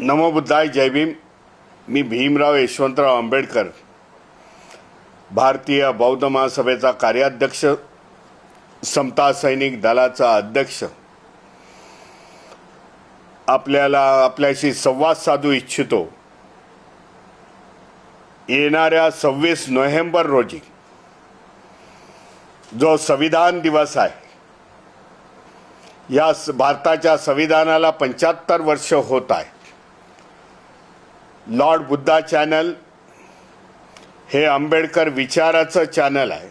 नमोबुद्धाय जय भीम. मी भीमराव यशवंतराव आंबेडकर. भारतीय बौद्ध महासभेचा कार्याध्यक्ष समता सैनिक दलाचा अध्यक्ष. आपल्याला आपल्याशी संवाद साधू इच्छितो. येणाऱ्या सव्वीस नोव्हेंबर रोजी जो संविधान दिवस आहे या स- भारताच्या संविधानाला पंच्याहत्तर वर्ष होत आहे. लॉर्ड बुद्धा चॅनल हे आंबेडकर विचाराचं चॅनल आहे.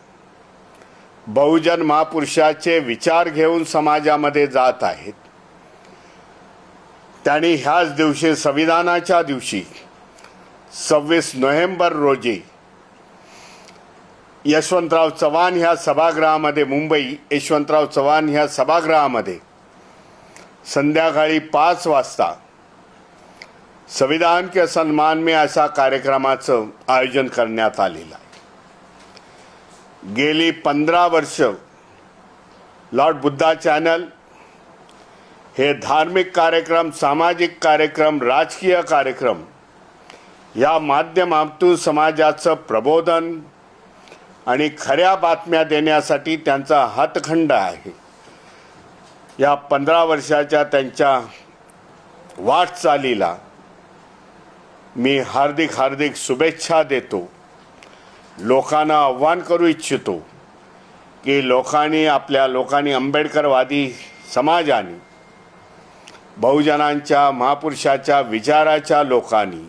बहुजन महापुरुषाचे विचार घेऊन समाजामध्ये जात आहेत. त्यांनी ह्याच दिवशी संविधानाच्या दिवशी सव्वीस नोव्हेंबर रोजी यशवंतराव चव्हाण ह्या सभागृहामध्ये मुंबई यशवंतराव चव्हाण ह्या सभागृहामध्ये संध्याकाळी पाच वाजता संविधान के सन्मान में अशा कार्यक्रमाचं आयोजन करण्यात आलेलं आहे. गेली पंधरा वर्ष लॉर्ड बुद्धा चॅनल हे धार्मिक कार्यक्रम सामाजिक कार्यक्रम राजकीय कार्यक्रम या माध्यमातून समाजाचं प्रबोधन आणि खऱ्या बातम्या देण्यासाठी त्यांचा हातखंड आहे. या पंधरा वर्षाच्या त्यांच्या वाटचालीला मी हार्दिक हार्दिक शुभेच्छा देतो. लोकांना आव्हान करू इच्छितो की लोकांनी आपल्या लोकांनी आंबेडकरवादी समाजाने बहुजनांच्या महापुरुषाच्या विचाराच्या लोकांनी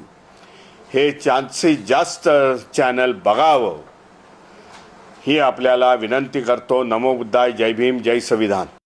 हे जास्तीत जास्त चॅनल बघावं. ही आपल्याला विनंती करतो. नमो बुद्धाय. जय भीम. जय संविधान.